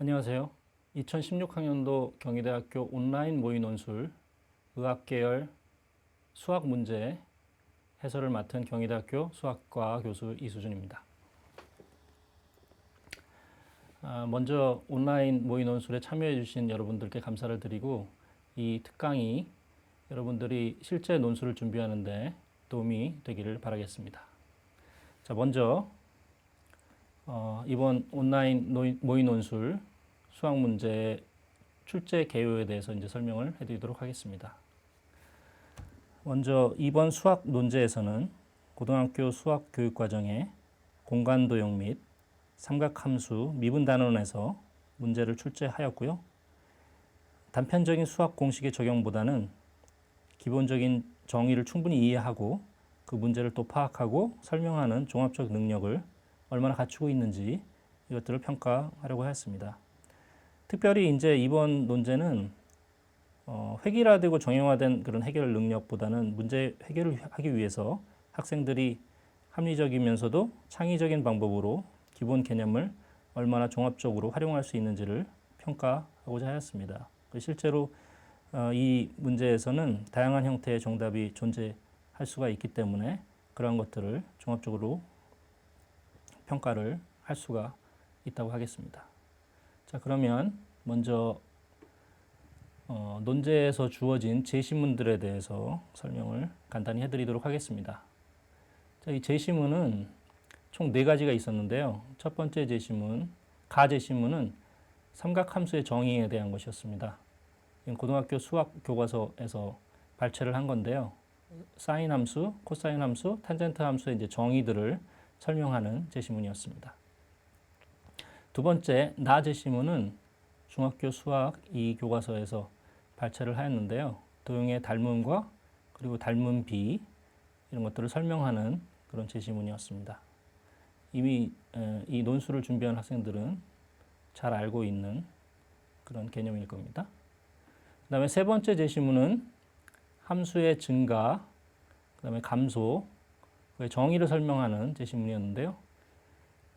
안녕하세요. 2016학년도 경희대학교 온라인 모의 논술 의학계열 수학 문제 해설을 맡은 경희대학교 수학과 교수 이수준입니다. 아, 먼저 온라인 모의 논술에 참여해 주신 여러분들께 감사를 드리고 이 특강이 여러분들이 실제 논술을 준비하는데 도움이 되기를 바라겠습니다. 자, 먼저 어, 이번 온라인 모의 논술 수학 문제 출제 개요에 대해서 이제 설명을 해드리도록 하겠습니다. 먼저 이번 수학 논제에서는 고등학교 수학 교육 과정에 공간 도형 및 삼각함수 미분 단원에서 문제를 출제하였고요. 단편적인 수학 공식의 적용보다는 기본적인 정의를 충분히 이해하고 그 문제를 또 파악하고 설명하는 종합적 능력을 얼마나 갖추고 있는지 이것들을 평가하려고 하였습니다. 특별히 이제 이번 논제는 어, 획일화되고 정형화된 그런 해결 능력보다는 문제 해결을 하기 위해서 학생들이 합리적이면서도 창의적인 방법으로 기본 개념을 얼마나 종합적으로 활용할 수 있는지를 평가하고자 하였습니다. 그 실제로 어, 이 문제에서는 다양한 형태의 정답이 존재할 수가 있기 때문에 그러한 것들을 종합적으로 평가를 할 수가 있다고 하겠습니다. 자, 그러면 먼저 어, 논제에서 주어진 제시문들에 대해서 설명을 간단히 해드리도록 하겠습니다. 자, 이 제시문은 총 네 가지가 있었는데요. 첫 번째 제시문, 가 제시문은 삼각함수의 정의에 대한 것이었습니다. 고등학교 수학 교과서에서 발췌를 한 건데요. 사인 함수, 코사인 함수, 탄젠트 함수의 이제 정의들을 설명하는 제시문이었습니다. 두 번째, 나 제시문은 중학교 수학 이 교과서에서 발췌를 하였는데요. 도형의 닮음과 그리고 닮음 비 이런 것들을 설명하는 그런 제시문이었습니다. 이미 에, 이 논술을 준비한 학생들은 잘 알고 있는 그런 개념일 겁니다. 그 다음에 세 번째 제시문은 함수의 증가, 그 다음에 감소, 정의를 설명하는 제시문이었는데요.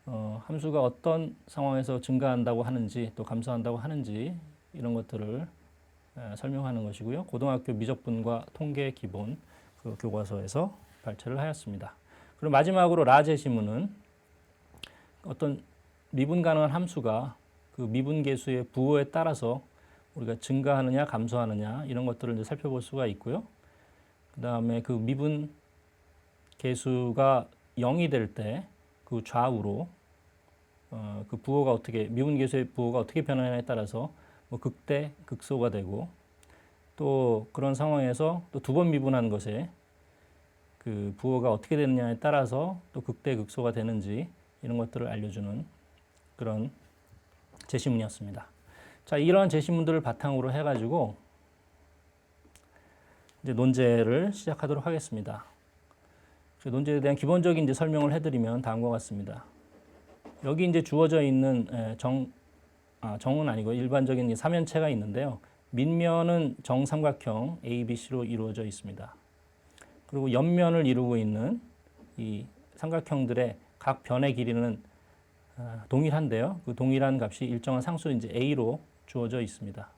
어, 함수가 어떤 상황에서 증가한다고 하는지 또 감소한다고 하는지 이런 것들을 에, 설명하는 것이고요. 고등학교 미적분과 통계 기본 그 교과서에서 발췌를 하였습니다. 그리고 마지막으로 라 제 시문은 어떤 미분 가능한 함수가 그 미분 계수의 부호에 따라서 우리가 증가하느냐 감소하느냐 이런 것들을 이제 살펴볼 수가 있고요. 그 다음에 그 미분 계수가 0이 될 때 그 좌우로 어, 그 부호가 어떻게 미분 계수의 부호가 어떻게 변하냐에 따라서 뭐 극대 극소가 되고 또 그런 상황에서 또 두 번 미분한 것에 그 부호가 어떻게 되느냐에 따라서 또 극대 극소가 되는지 이런 것들을 알려주는 그런 제시문이었습니다. 자, 이러한 제시문들을 바탕으로 해가지고 이제 논제를 시작하도록 하겠습니다. 그 논제에 대한 기본적인 이제 설명을 해드리면 다음과 같습니다. 여기 이제 주어져 있는 에, 정, 아, 정은 아니고 일반적인 이 삼연체가 있는데요. 밑면은 정삼각형 ABC로 이루어져 있습니다. 그리고 옆면을 이루고 있는 이 삼각형들의 각 변의 길이는 아, 동일한데요. 그 동일한 값이 일정한 상수 이제 A로 주어져 있습니다.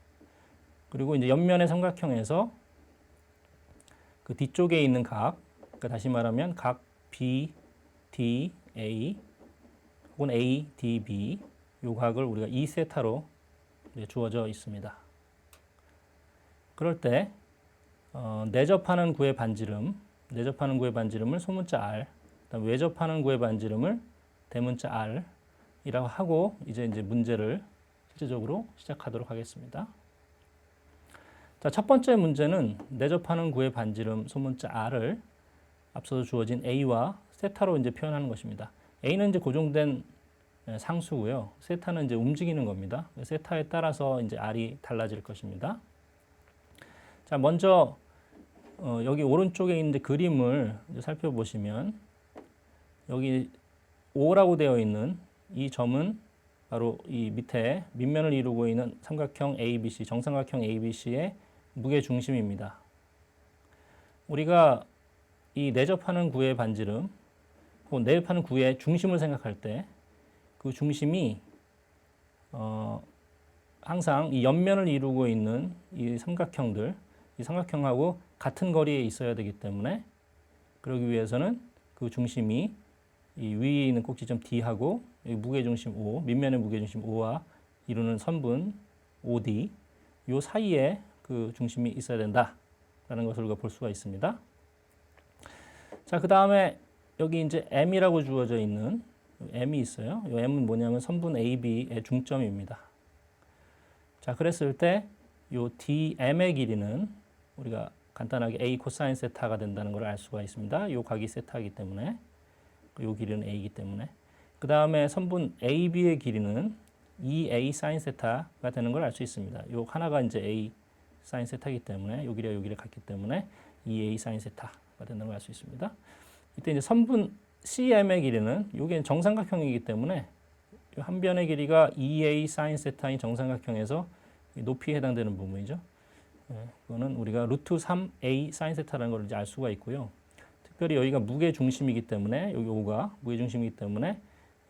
그리고 이제 옆면의 삼각형에서 그 뒤쪽에 있는 각, 그러니까 다시 말하면 각 B, D, A 혹은 A, D, B 요 각을 우리가 2세타로 주어져 있습니다. 그럴 때 어, 내접하는 구의 반지름, 내접하는 구의 반지름을 소문자 R, 그다음 외접하는 구의 반지름을 대문자 R이라고 하고 이제 이제 문제를 실제적으로 시작하도록 하겠습니다. 자, 첫 번째 문제는 내접하는 구의 반지름 소문자 R을 앞서서 주어진 A와 세타로 이제 표현하는 것입니다. A는 이제 고정된 예, 상수고요. 세타는 이제 움직이는 겁니다. 세타에 따라서 이제 R이 달라질 것입니다. 자, 먼저 어, 여기 오른쪽에 있는 그림을 살펴보시면 여기 5라고 되어 있는 이 점은 바로 이 밑에 밑면을 이루고 있는 삼각형 ABC, 정삼각형 ABC의 무게 중심입니다. 우리가 이 내접하는 구의 반지름, 혹은 내접하는 구의 중심을 생각할 때 그 중심이 어, 항상 이 옆면을 이루고 있는 이 삼각형들, 이 삼각형하고 같은 거리에 있어야 되기 때문에 그러기 위해서는 그 중심이 이 위에 있는 꼭지점 D하고 무게중심 O, 밑면의 무게중심 O와 이루는 선분 OD 요 사이에 그 중심이 있어야 된다라는 것을 우리가 볼 수가 있습니다. 자, 그 다음에 여기 이제 M이라고 주어져 있는 M이 있어요. 이 M은 뭐냐면 선분 AB의 중점입니다. 자, 그랬을 때요 DM의 길이는 우리가 간단하게 A 코사인 세타가 된다는 걸 알 수가 있습니다. 요 각이 세타이기 때문에 요 길이는 A이기 때문에 그 다음에 선분 AB의 길이는 2A 사인 세타가 되는 걸 알 수 있습니다. 요 하나가 이제 A 사인 세타이기 때문에 요 길이와 요 길이 같기 때문에 2A 사인 세타 가 된다는 걸알수 있습니다. 이때 이제 선분 CM의 길이는 요게 정삼각형이기 때문에 요한 변의 길이가 2A 사인 세타인 정삼각형에서 이 높이에 해당되는 부분이죠. 예, 그거는 우리가 루트 3A 사인 세타라는 걸 이제 알 수가 있고요. 특별히 여기가 무게 중심이기 때문에 여기 5가 무게 중심이기 때문에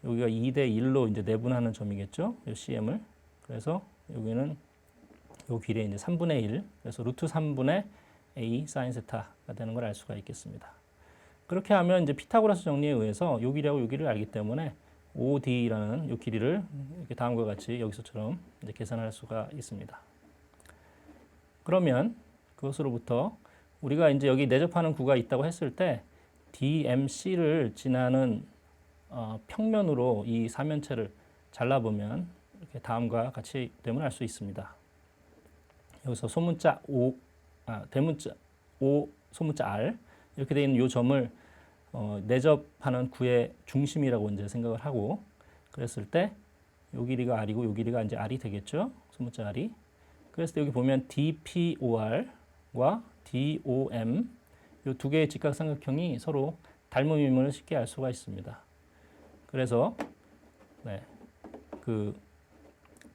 여기가 2대 1로 이제 내분하는 점이겠죠. 이 CM을. 그래서 여기는 요 길이 이제 3분의 1. 그래서 루트 3분의 A 사인 세타가 되는 걸 알 수가 있겠습니다. 그렇게 하면 이제 피타고라스 정리에 의해서 요 길이하고 요 길이를 알기 때문에 OD라는 요 길이를 이렇게 다음과 같이 여기서처럼 이제 계산할 수가 있습니다. 그러면 그것으로부터 우리가 이제 여기 내접하는 구가 있다고 했을 때 DMC를 지나는 어, 평면으로 이 사면체를 잘라보면 이렇게 다음과 같이 됨을 알 수 있습니다. 여기서 소문자 아, 대문자 O, 소문자 R 이렇게 되어 있는 이 점을 어, 내접하는 구의 중심이라고 이제 생각을 하고 그랬을 때 요 길이가 R이고 요 길이가 이제 R이 되겠죠. 소문자 R이. 그래서 여기 보면 DPOR과 DOM 이 두 개의 직각삼각형이 서로 닮음임을 쉽게 알 수가 있습니다. 그래서 네, 그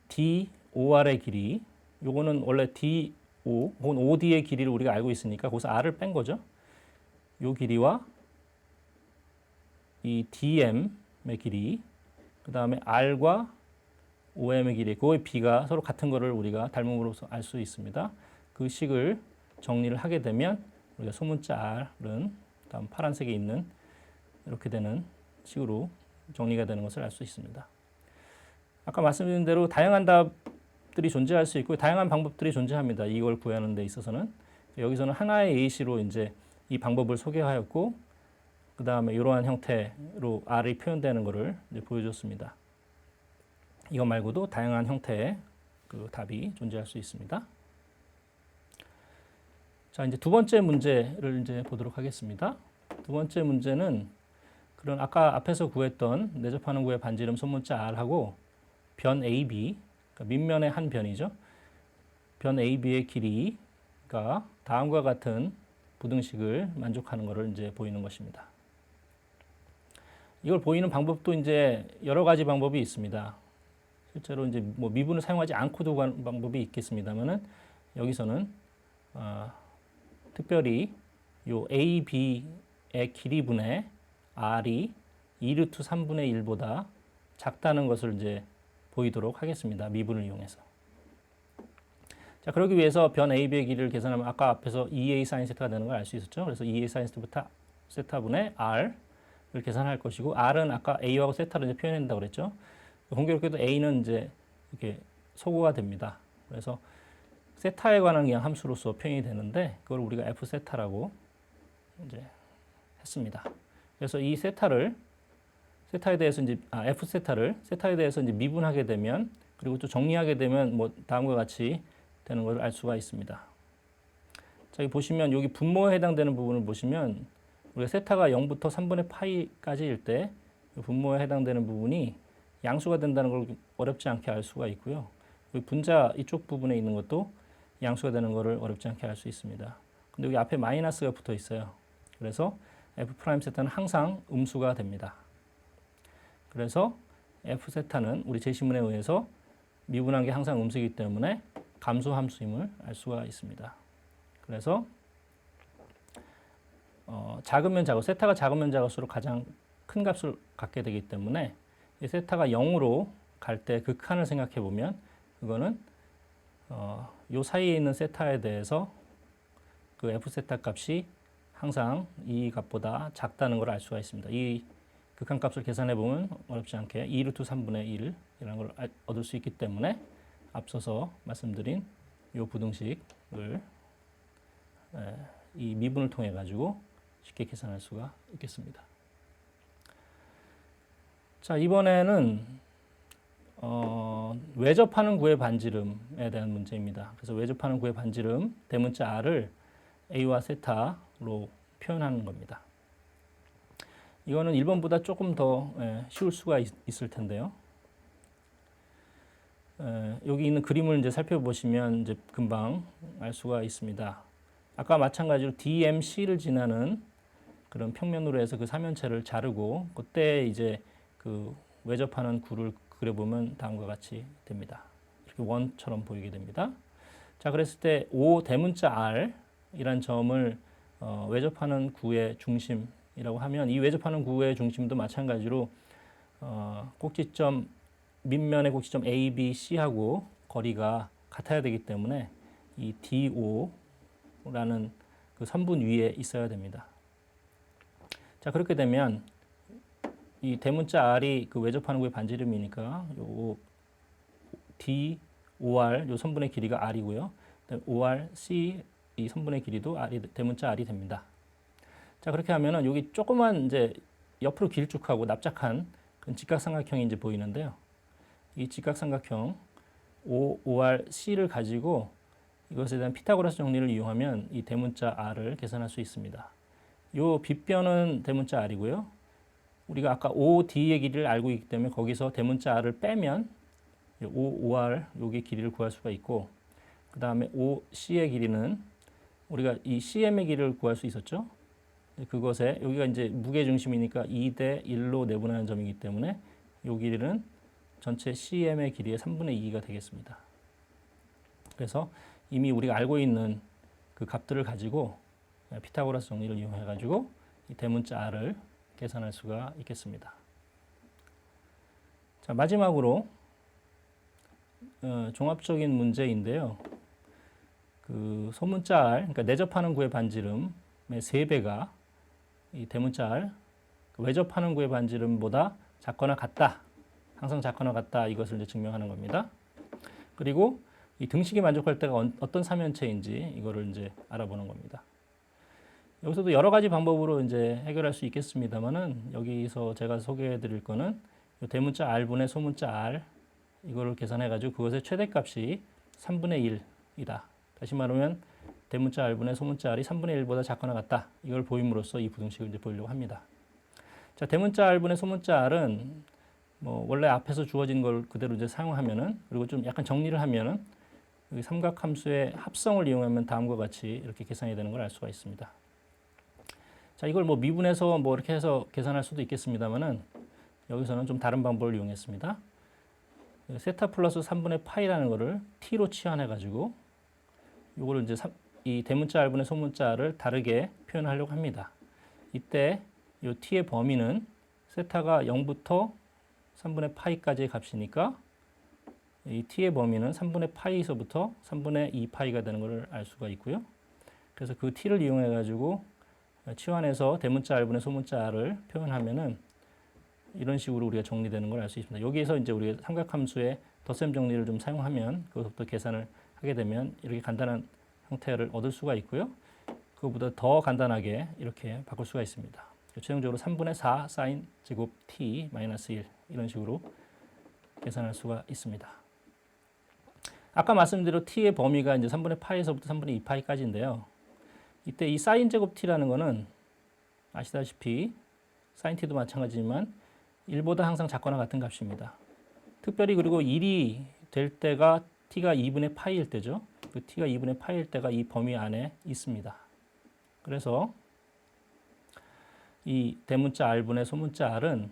DOR의 길이 요거는 원래 DO 혹은 OD의 길이를 우리가 알고 있으니까 거기서 R을 뺀 거죠. 요 길이와 이 DM의 길이 그 다음에 R과 OM의 길이 그거의 B가 서로 같은 거를 우리가 닮음으로써 알 수 있습니다. 그 식을 정리를 하게 되면 우리가 소문자 R은 다음 파란색에 있는 이렇게 되는 식으로 정리가 되는 것을 알 수 있습니다. 아까 말씀드린 대로 다양한 답 들이 존재할 수 있고 다양한 방법들이 존재합니다. 이걸 구하는 데 있어서는 여기서는 하나의 예시로 이제 이 방법을 소개하였고 그 다음에 이러한 형태로 R이 표현되는 것을 보여줬습니다. 이것 말고도 다양한 형태의 그 답이 존재할 수 있습니다. 자, 이제 두 번째 문제를 이제 보도록 하겠습니다. 두 번째 문제는 그런 아까 앞에서 구했던 내접하는 구의 반지름 소문자 R하고 변 AB, 그러니까 밑면의 한 변이죠. 변 AB의 길이가 다음과 같은 부등식을 만족하는 것을 이제 보이는 것입니다. 이걸 보이는 방법도 이제 여러 가지 방법이 있습니다. 실제로 이제 뭐 미분을 사용하지 않고도 가는 방법이 있겠습니다만은 여기서는 어, 특별히 요 A, B의 길이분의 R이 2루트 3분의 1보다 작다는 것을 이제 보이도록 하겠습니다. 미분을 이용해서. 자, 그러기 위해서 변 AB의 길이를 계산하면 아까 앞에서 2A 사인 세타가 되는 걸 알 수 있었죠. 그래서 2A 사인 세타부터 세타분의 R을 계산할 것이고 R은 아까 A하고 세타를 이제 표현한다고 그랬죠. 공교롭게도 A는 이제 이렇게 소거가 됩니다. 그래서 세타에 관한 그냥 함수로서 표현이 되는데 그걸 우리가 F 세타라고 이제 했습니다. 그래서 이 세타를 세타에 대해서 이제 아 F 세타를 세타에 대해서 이제 미분하게 되면 그리고 또 정리하게 되면 뭐 다음과 같이 되는 것을 알 수가 있습니다. 자, 여기 보시면 여기 분모에 해당되는 부분을 보시면 우리가 세타가 0부터 3분의 파이까지일 때 분모에 해당되는 부분이 양수가 된다는 걸 어렵지 않게 알 수가 있고요. 여기 분자 이쪽 부분에 있는 것도 양수가 되는 것을 어렵지 않게 알 수 있습니다. 근데 여기 앞에 마이너스가 붙어 있어요. 그래서 f 프라임 세타는 항상 음수가 됩니다. 그래서 f 세타는 우리 제시문에 의해서 미분한 게 항상 음수이기 때문에 감소 함수임을 알 수가 있습니다. 그래서 어, 작으면 작고 세타가 작으면 작을수록 가장 큰 값을 갖게 되기 때문에 이 세타가 0으로 갈 때 극한을 생각해 보면 그거는 어, 요 사이에 있는 세타에 대해서 그 f 세타 값이 항상 이 값보다 작다는 걸 알 수가 있습니다. 이 극한값을 계산해 보면 어렵지 않게 2 루트 3분의 1 이라는 걸 알- 얻을 수 있기 때문에 앞서서 말씀드린 요 부등식을 에, 이 미분을 통해 가지고 쉽게 계산할 수가 있겠습니다. 자 이번에는 어, 외접하는 구의 반지름에 대한 문제입니다. 그래서 외접하는 구의 반지름 대문자 r을 a와 세타로 표현하는 겁니다. 이거는 1번보다 조금 더 예, 쉬울 수가 있, 을 텐데요. 에, 여기 있는 그림을 이제 살펴보시면 이제 금방 알 수가 있습니다. 아까 마찬가지로 DMC를 지나는 그런 평면으로 해서 그 사면체를 자르고 그때 이제 그 외접하는 구를 그려보면 다음과 같이 됩니다. 이렇게 원처럼 보이게 됩니다. 자, 그랬을 때 O 대문자 R 이란 점을 어, 외접하는 구의 중심 이라고 하면 이 외접하는 구의 중심도 마찬가지로 어, 꼭지점 밑면의 꼭지점 A, B, C하고 거리가 같아야 되기 때문에 이 DO라는 그 선분 위에 있어야 됩니다. 자 그렇게 되면 이 대문자 R이 그 외접하는 구의 반지름이니까 요 D, OR 요 선분의 길이가 R이고요. OR, C 이 선분의 길이도 R이 대문자 R이 됩니다. 자 그렇게 하면은 여기 조그만 이제 옆으로 길쭉하고 납작한 그런 직각삼각형이 이제 보이는데요. 이 직각삼각형 O, OR, C를 가지고 이것에 대한 피타고라스 정리를 이용하면 이 대문자 R을 계산할 수 있습니다. 요 빗변은 대문자 R이고요. 우리가 아까 OD의 길이를 알고 있기 때문에 거기서 대문자 R을 빼면 O, OR 요게 길이를 구할 수가 있고 그 다음에 OC의 길이는 우리가 이 CM의 길이를 구할 수 있었죠. 그것에 여기가 이제 무게 중심이니까 2대 1로 내분하는 점이기 때문에 요 길이는 전체 CM의 길이의 3분의 2가 되겠습니다. 그래서 이미 우리가 알고 있는 그 값들을 가지고 피타고라스 정리를 이용해 가지고 이 대문자 R을 계산할 수가 있겠습니다. 자, 마지막으로 어, 종합적인 문제인데요. 그 소문자 R, 그러니까 내접하는 구의 반지름의 3배가 이 대문자 R, 그 외접하는 구의 반지름보다 작거나 같다. 항상 작거나 같다. 이것을 이제 증명하는 겁니다. 그리고 이 등식이 만족할 때가 언- 어떤 삼면체인지 이거를 이제 알아보는 겁니다. 여기서도 여러 가지 방법으로 이제 해결할 수 있겠습니다만은 여기서 제가 소개해 드릴 거는 요 대문자 r분의 소문자 r 이거를 계산해 가지고 그것의 최대값이 3분의 1이다. 다시 말하면 대문자 r분의 소문자 r이 3분의 1보다 작거나 같다. 이걸 보임으로써 이 부등식을 이제 보이려고 합니다. 자, 대문자 r분의 소문자 r은 뭐 원래 앞에서 주어진 걸 그대로 이제 사용하면은 그리고 좀 약간 정리를 하면은 삼각함수의 합성을 이용하면 다음과 같이 이렇게 계산이 되는 걸 알 수가 있습니다. 자, 이걸 뭐 미분해서 뭐 이렇게 해서 계산할 수도 있겠습니다만은 여기서는 좀 다른 방법을 이용했습니다. 세타 플러스 3분의 파이라는 거를 t로 치환해 가지고 요거를 이제 삼- 이 대문자 r분의 소문자 r을 다르게 표현하려고 합니다. 이때 요 t의 범위는 세타가 0부터 3분의 파이까지의 값이니까 이 t의 범위는 3분의 파이에서부터 3분의 2 파이가 되는 것을 알 수가 있고요. 그래서 그 t를 이용해 가지고 치환해서 대문자 r분의 소문자 r을 표현하면은 이런 식으로 우리가 정리되는 걸 알 수 있습니다. 여기에서 이제 우리가 삼각함수의 덧셈 정리를 좀 사용하면 그것부터 계산을 하게 되면 이렇게 간단한 형태를 얻을 수가 있고요. 그것보다 더 간단하게 이렇게 바꿀 수가 있습니다. 최종적으로 3분의 4 사인 제곱 t 마이너스 1 이런 식으로 계산할 수가 있습니다. 아까 말씀드린 t의 범위가 이제 3분의 파이에서부터 3분의 2 파이까지인데요. 이때 이 사인 제곱 t라는 거는 아시다시피 사인 t도 마찬가지지만 1보다 항상 작거나 같은 값입니다. 특별히 그리고 1이 될 때가 t가 2분의 파이일 때죠. 그 t가 2분의 파이일 때가 이 범위 안에 있습니다. 그래서 이 대문자 r분의 소문자 r은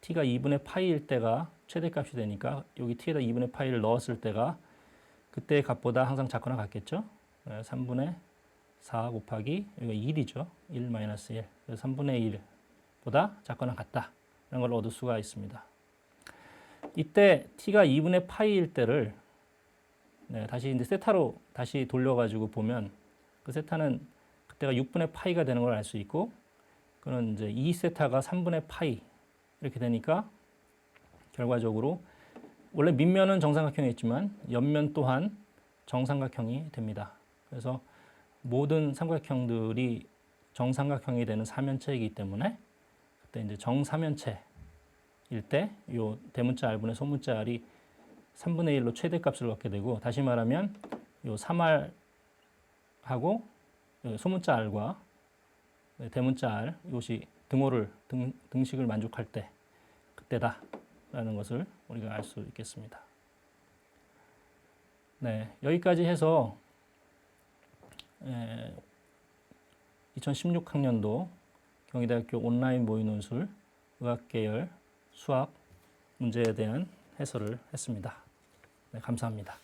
t가 2분의 파이일 때가 최대값이 되니까 여기 t에다 2분의 파이를 넣었을 때가 그때의 값보다 항상 작거나 같겠죠. 3분의 4 곱하기 여기가 1이죠. 1 마이너스 1. 그래서 3분의 1보다 작거나 같다. 이런 걸 얻을 수가 있습니다. 이때 t가 2분의 파이일 때를 네, 다시 이제 세타로 다시 돌려가지고 보면 그 세타는 그때가 6분의 파이가 되는 걸 알 수 있고 그는 이제 2 세타가 3분의 파이 이렇게 되니까 결과적으로 원래 밑면은 정삼각형이었지만 옆면 또한 정삼각형이 됩니다. 그래서 모든 삼각형들이 정삼각형이 되는 삼면체이기 때문에 그때 이제 정삼면체일 때요 대문자 r분의 소문자 r이 3분의 1로 최대값을 갖게 되고 다시 말하면 요 3r하고 소문자 r과 대문자 r 이것이 등호를 등, 등식을 만족할 때 그때다라는 것을 우리가 알 수 있겠습니다. 네, 여기까지 해서 2016학년도 경희대학교 온라인 모의논술 의학계열 수학 문제에 대한 해설을 했습니다. 네, 감사합니다.